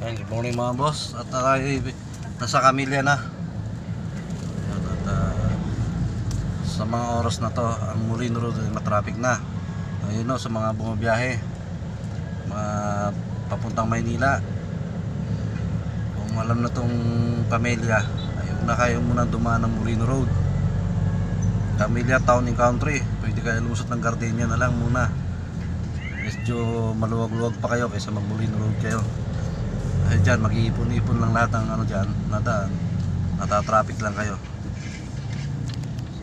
Ayan, good morning mga boss. At ay nasa Camilla na. Ayan, at ah, sa mga oras na to, ang Molino Road ay matraffic na. Ayun no, sa mga bumabiyahe. Mga papuntang Maynila. Kung alam na tong pamilya, ayaw na kayo muna dumaan ng Molino Road. Camilla Town and Country. Pwede kayo lusot ng Gardenia na lang muna. Medyo maluwag-luwag pa kayo kaysa mag Molino Road kayo. Ay dyan, mag-iipon-ipon lang lahat ng ano dyan, nadaan. Natatraffic lang kayo.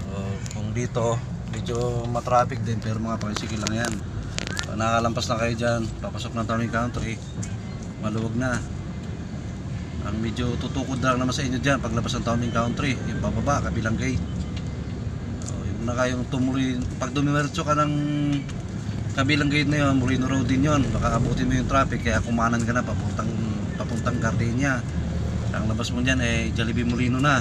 So, kung dito, medyo matraffic din, pero mga tricycle lang yan. So, nakalampas na kayo dyan, papasok ng and Country, maluwag na. Ang medyo tutukod lang naman sa inyo dyan, paglabas ng Town and Country, yung pababa, kabilang gate. So, yung na kayong tumuloy, pag dumimercho ka ng kabilang gate na yun, Molino Road din yun. Baka abutin mo yung traffic, kaya kumanan ka na papuntang, papuntang Gardenia. Ang labas mo dyan, eh, Jollibee Molino na.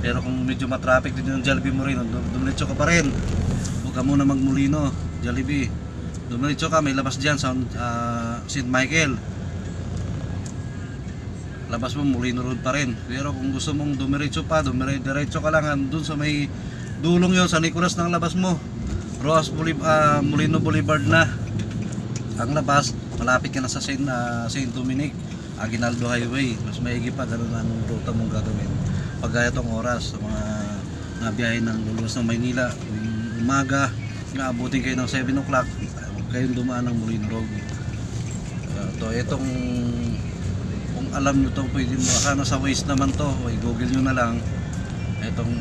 Pero kung medyo matraffic din yung Jollibee Molino, dum- dumiretso ka pa rin. Huwag ka muna mag-Molino, Jollibee. Dumiretso ka, may labas dyan sa ah, St. Michael. Labas mo, Molino Road pa rin. Pero kung gusto mong dumiretso pa, dumiretso ka lang dun sa may dulong yon sa Nicolas ng labas mo. Roas Boulevard, ah, Molino Boulevard na. Ang labas, malapit ka na sa Saint, ah, Saint Dominic, Aguinaldo Highway. Mas maigi pa, ganun ang ruta mong gagawin. Pag gaya tong oras, sa mga nabiyahe ng luluwas ng Maynila, umaga, naabutin kayo ng 7 o'clock, kayong dumaan ng Molino Road. Ah, to, itong kung alam nyo to, pwede mo, baka nasa Waze naman to, o i-google nyo na lang. Itong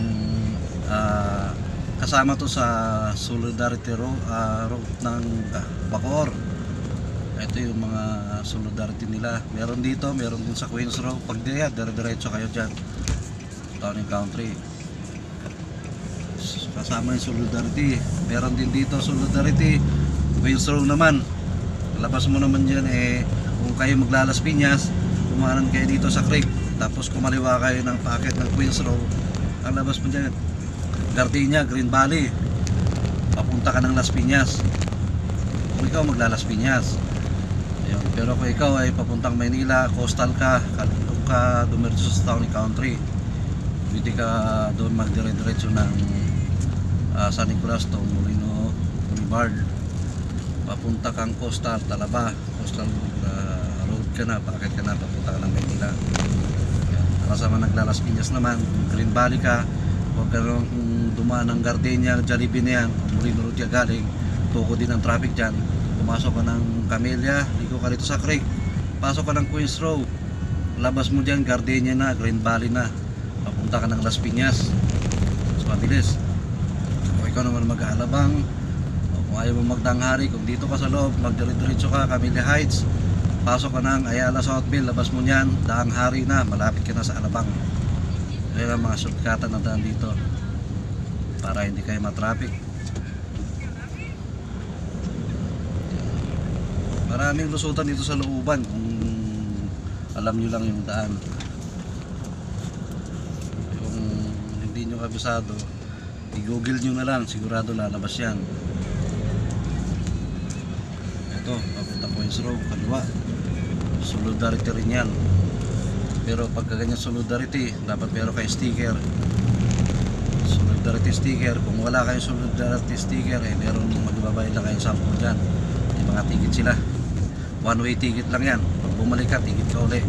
ah, kasama to sa Solidarity Road, ah, road ng ah, Bacoor. Ito yung mga solidarity nila. Meron dito, meron din sa Queens Road. Pag diyan, dire-diretso kayo dyan. Town and Country. Kasama yung solidarity. Meron din dito solidarity. Queens Road naman. Labas mo naman dyan eh, kung kayo maglalas Piñas, kumanan kayo dito sa creek. Tapos kumaliwa kayo ng packet ng Queens Road. Ang labas mo dyan, Gardenia, Green Valley. Papunta ka ng Las Piñas. Kung ikaw maglalas Piñas. Ayun. Pero kung ikaw ay papuntang Maynila, coastal ka, kung ka dumiretso sa town country, pwede ka doon magdire-diretso ng ah, San Nicolas to Molino Boulevard. Papunta kang coastal, Talaba, coastal ah, road ka na, paakit ka na, papunta ka ng Maynila. Yan. Kasama naglalas Piñas naman, kung Green Valley ka, huwag ka nang dumaan ng Gardenia, Jollibee na yan, Molino Road ka galing, tuko din ang traffic dyan. Pumasok ka ng Camellia, ligo ka rito sa creek, pasok ka ng Queens Road, labas mo dyan, Gardenia na, Green Valley na, papunta ka ng Las Piñas. Mas mabilis. Kung ikaw naman mag-aalabang, kung ayaw mo magdanghari, kung dito ka sa loob, magdire-diretso ka, Camellia Heights, pasok ka ng Ayala Southville, labas mo niyan, daang hari na, malapit ka na sa Alabang. Kaya ang mga shortcutan na daan dito para hindi kayo matraffic. Maraming lusutan dito sa looban kung alam nyo lang yung daan. Kung hindi nyo kabisado, i-google nyo na lang, sigurado lalabas yan. Ito, papunta Queens Road, kaliwa. Solidarity rin yan. Pero pagka ganyan solidarity, dapat meron kayo sticker. Solidarity sticker. Kung wala kayong solidarity sticker, eh meron magbabayad lang kayong sample dyan. May mga ticket sila. One way ticket lang yan. Pag bumalik ka, ticket ka uli.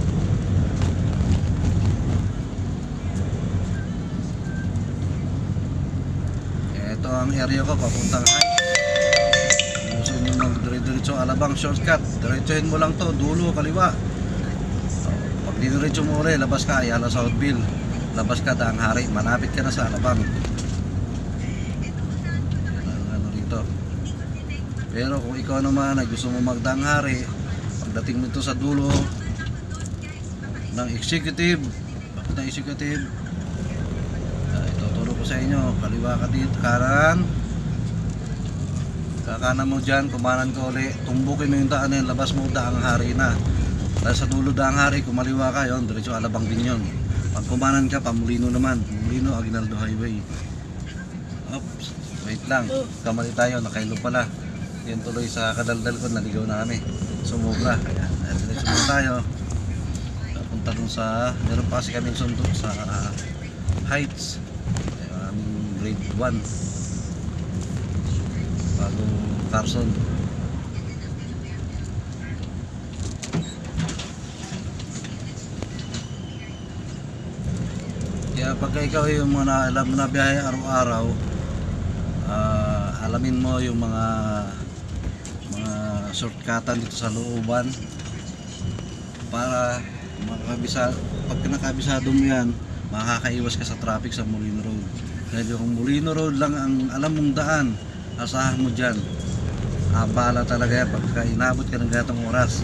Ito ang area ko, papuntang high. Gusto nyo mag-diretso alabang shortcut, diretsohin mo lang to, dulo, kaliwa. Pag diniretso mo ulit, labas ka, Ayala Southville. Labas ka, Daang Hari, malapit ka na sa Alabang. Ano. Pero kung ikaw naman ay gusto mo magdaang hari, pagdating mo ito sa dulo ng executive, bakit ng executive? Uh, ituturo ko sa inyo, kaliwa ka dito, kanan. Kakanan mo dyan, kumanan ka uli, tumbukin mo yung daan yun, labas mo daang hari na. Dahil sa dulo daang hari, kumaliwa ka yon, diretso alabang din yun. Pag kumanan ka, pamulino naman, Pamulino, Aguinaldo Highway. Oops, wait lang, kamali tayo, nakailo pala. Yan tuloy sa kadaldal ko, naligaw na kami. Sumubra. Ayan, diretso muna tayo. papunta dun sa meron pa kasi kaming sundo sa Heights um, grade 1 bago Carson kaya pagka ikaw yung mga alam mo na biyahe araw-araw ah, alamin mo yung mga shortcutan dito sa looban. Para makakabisa pag nakabisado mo yan makakaiwas ka sa traffic sa Molino Road. Dahil yung Molino Road lang ang alam mong daan asahan mo dyan. Abala talaga yan pagka inabot ka ng gatong oras.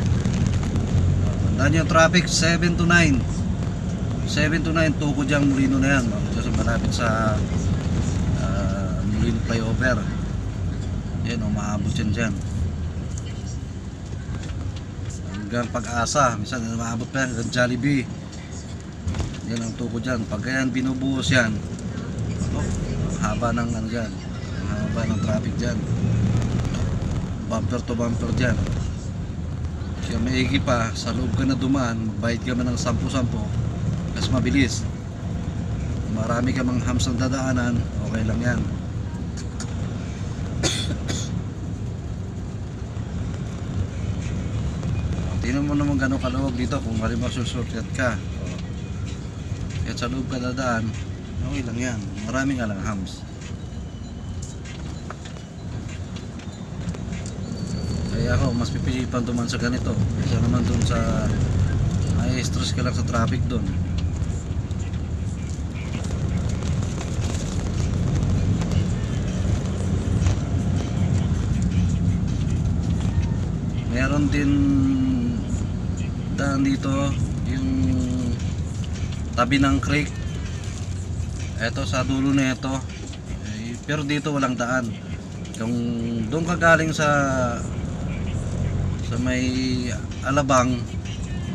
Tandaan yung traffic 7 to 9 7 to 9 tuko dyan Molino na yan. Kasi malapit sa ah, Molino flyover. Yan o maabot yan dyan hanggang pag-asa. Minsan maabot pa yan hanggang Jollibee. Yan ang tuko dyan. Pag yan binubuhos yan. Oh, haba ng ano dyan. Haba ng traffic dyan. Bumper to bumper dyan. Kaya maigi pa sa loob ka na dumaan magbayad ka man ng 10-10 mas mabilis. Marami ka mang hams na dadaanan okay lang yan Tingnan mo naman gano'ng kaluwag dito kung halimbawa susurkat ka. O, Kahit sa loob ka dadaan, okay lang yan. Maraming alang hams. Kaya ako, mas pipili pang duman sa ganito. Kaysa naman dun sa may stress ka lang sa traffic dun. Meron din daan dito yung tabi ng creek. Eto sa dulo na ito. Eh, pero dito walang daan. Kung doon ka galing sa sa may Alabang,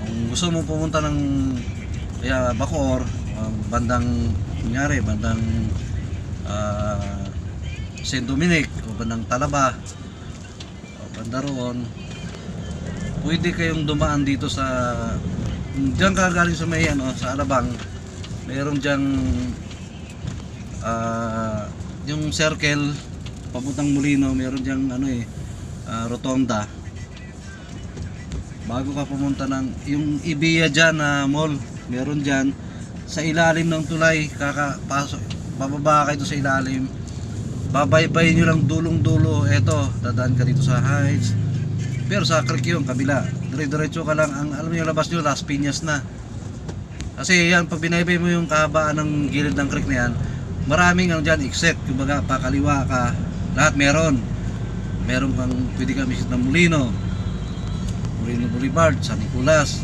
kung gusto mo pumunta ng kaya Bacoor, um, bandang kunyari, bandang ah, St. Dominic o bandang Talaba o banda roon pwede kayong dumaan dito sa diyan ka galing sa may ano sa Alabang meron diyang ah, yung circle papuntang Molino meron diyang ano eh ah, rotonda. Bago ka pumunta ng yung Ibiya dyan na mall meron dyan. Sa ilalim ng tulay kakapasok bababa kayo sa ilalim. Babaybay nyo lang dulong dulo eto dadaan ka dito sa Heights pero sa creek yung kabila. Dire-diretso ka lang. Ang alam niyo labas nyo Las Piñas na. Kasi yan pag binaybay mo yung kahabaan ng gilid ng creek na yan maraming ano dyan exit kumbaga pakaliwa ka lahat meron. Meron kang pwede ka visit ng Molino Molino Boulevard, San Nicolas.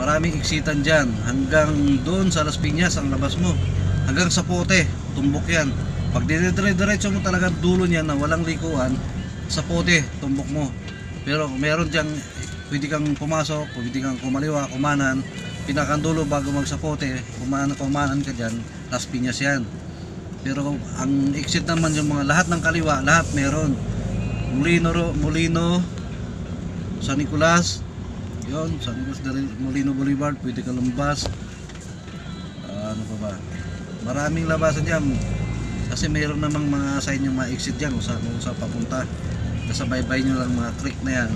Maraming exitan dyan. Hanggang doon sa Las Piñas ang labas mo. Hanggang sa Pote tumbok yan. Pag dire-diretso mo talaga dulo niyan na walang likuan sa Pote tumbok mo pero meron diyang pwede kang pumasok pwede kang kumaliwa, kumanan. Pinakandulo bago magsapote kumanan, kumanan ka dyan Las Piñas yan. Pero ang exit naman yung mga lahat ng kaliwa lahat meron. Molino, Molino San Nicolas yon San Nicolas Del- Molino Boulevard pwede ka lumabas. Ah, ano pa ba? Maraming labasan dyan. Kasi mayroon namang mga sign yung mga exit dyan kung saan, kung saan papunta nasa baybay nyo lang mga creek na yan